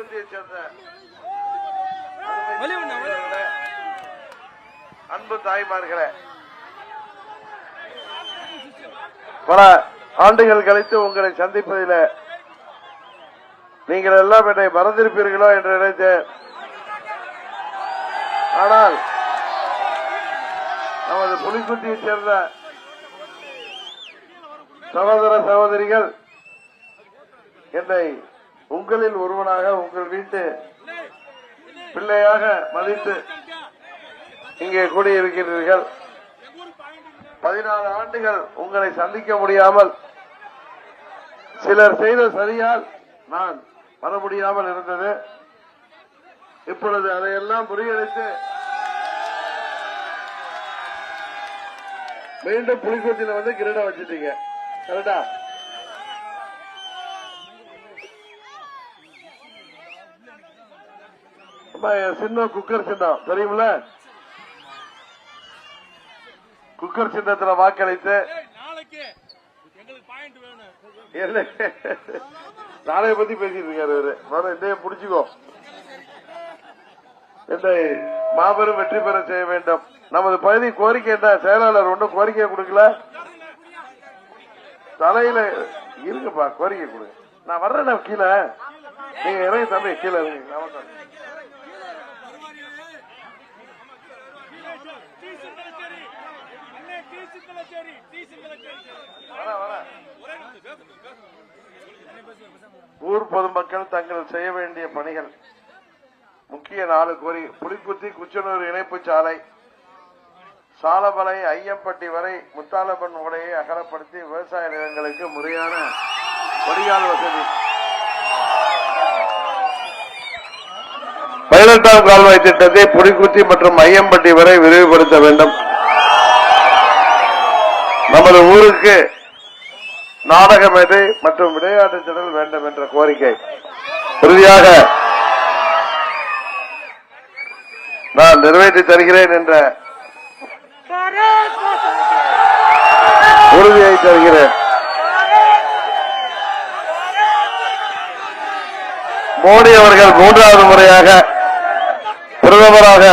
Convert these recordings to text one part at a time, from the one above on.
சேர்ந்த. அன்பு தாய்மார்களே பல ஆண்டுகள் கழித்து உங்களை சந்திப்பதில் நீங்கள் எல்லாம் என்னை மறந்திருப்பீர்களோ என்று நினைத்தேன் ஆனால் நமது புலிக்குத்தியைச் சேர்ந்த சகோதர சகோதரிகள் என்னை உங்களில் ஒருவனாக உங்கள் வீட்டு பிள்ளையாக மதித்து இங்கே கூடியிருக்கிறீர்கள். பதினாலு ஆண்டுகள் உங்களை சந்திக்க முடியாமல் சிலர் செய்த சரியால் நான் வர முடியாமல் இருந்தது. இப்பொழுது அதையெல்லாம் முறியடித்து மீண்டும் புலிக்குத்தில வந்து கிரீடம் வச்சிட்டீங்க. கரெக்டா? சின்னம் குக்கர் சின்னம் தெரியுமில்ல? குக்கர் சின்னத்துல வாக்களித்து நாளைய பத்தி பேசிட்டு இருக்காரு இவரு. வர என்னைய புடிச்சுக்கோ. என்னை மாபெரும் வெற்றி பெற செய்ய வேண்டும். நமது பகுதி கோரிக்கை என்ன? செயலாளர் ஒன்றும் கோரிக்கை கொடுக்கல? தலையில இருக்குப்பா கோரிக்கை கொடுங்க நான் வர்றேன் கீழே. நீங்க இறங்கி தம்பி கீழே இறங்கி பொதுமக்கள் தங்கள் செய்ய வேண்டிய பணிகள். முக்கிய நாலு கோரி புலிக்குத்தி குச்சனூர் இணைப்பு சாலை. சாலமலை ஐயம்பட்டி வரை முத்தாலப்பன் உடையை அகலப்படுத்தி விவசாய நிலங்களுக்கு முறையான வடிகால் வசதி. பதினெட்டாம் கால்வாய் திட்டத்தை புலிக்குத்தி மற்றும் ஐயம்பட்டி வரை விரிவுபடுத்த வேண்டும். நமது ஊருக்கு நாடக மேடை மற்றும் விளையாட்டு திடல் வேண்டும் என்ற கோரிக்கை. உறுதியாக நான் நிறைவேற்றி தருகிறேன் என்ற உறுதியை தருகிறேன். மோடி அவர்கள் மூன்றாவது முறையாக பிரதமராக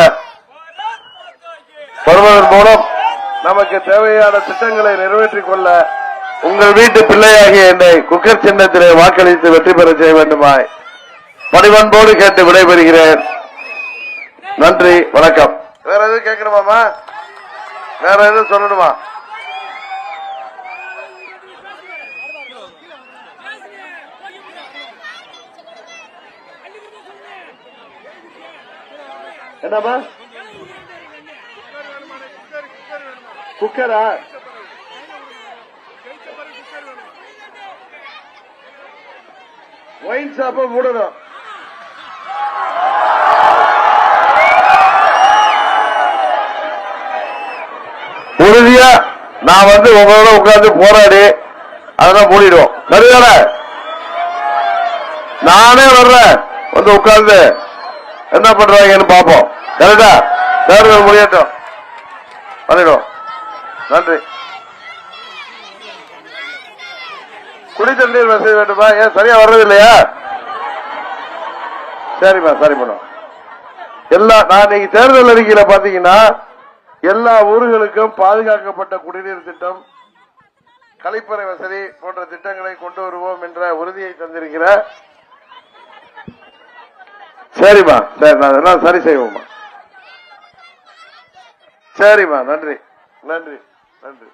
வருவதன் மூலம் நமக்கு தேவையான திட்டங்களை நிறைவேற்றிக் கொள்ள உங்கள் வீட்டு பிள்ளையாகிய என்னை குக்கர் சின்னத்திலே வாக்களித்து வெற்றி பெற செய்ய வேண்டுமாய் பணிவன்போடு கேட்டு விடைபெறுகிறேன். நன்றி வணக்கம். வேற எதுவும் கேட்கணுமாமா வேற எதுவும் சொல்லணுமா? என்னம்மா? குக்கரா? ஒயின் ஷாப்ப மூடணும் உறுதியா நான் வந்து உங்களோட உட்கார்ந்து போராடி அதெல்லாம் மூடிடுவோம். சரிதானே? நானே வர்றேன். வந்து உட்கார்ந்து என்ன பண்றாங்கன்னு பார்ப்போம். கரெக்டா தேர்தல் முடியட்டும் பண்ணிடுவோம். நன்றி. குடி தண்ணீர் வசதி வேண்டுமா? ஏன் சரியா வர்றது இல்லையா சரிம்மா சரி பண்ணும் எல்லா நான் இன்னைக்கு தேர்தல் அறிக்கையில பாத்தீங்கன்னா எல்லா ஊர்களுக்கும் பாதுகாக்கப்பட்ட குடிநீர் திட்டம் கழிப்பறை வசதி போன்ற திட்டங்களை கொண்டு வருவோம் என்ற உறுதியை தந்திருக்கிற சரிம்மா சரி நான் அதெல்லாம் சரி செய்வோம்மா. சரிம்மா நன்றி. நன்றி நன்றி.